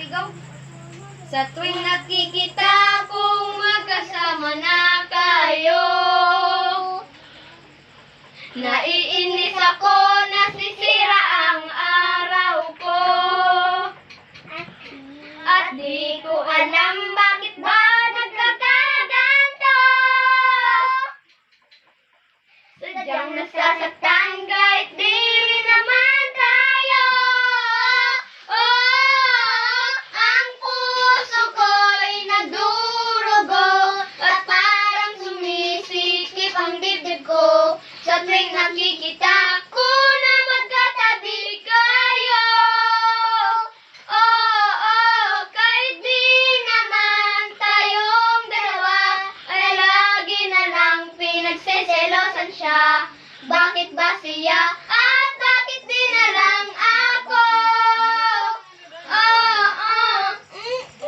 Ligaw. Sa tuwing nakikita kong magkasama na kayo Naiinis ako, nasisira ang araw ko. At di ko alam bakit ba nagkakaganto. Sadyang nasasaktan kahit Yeah.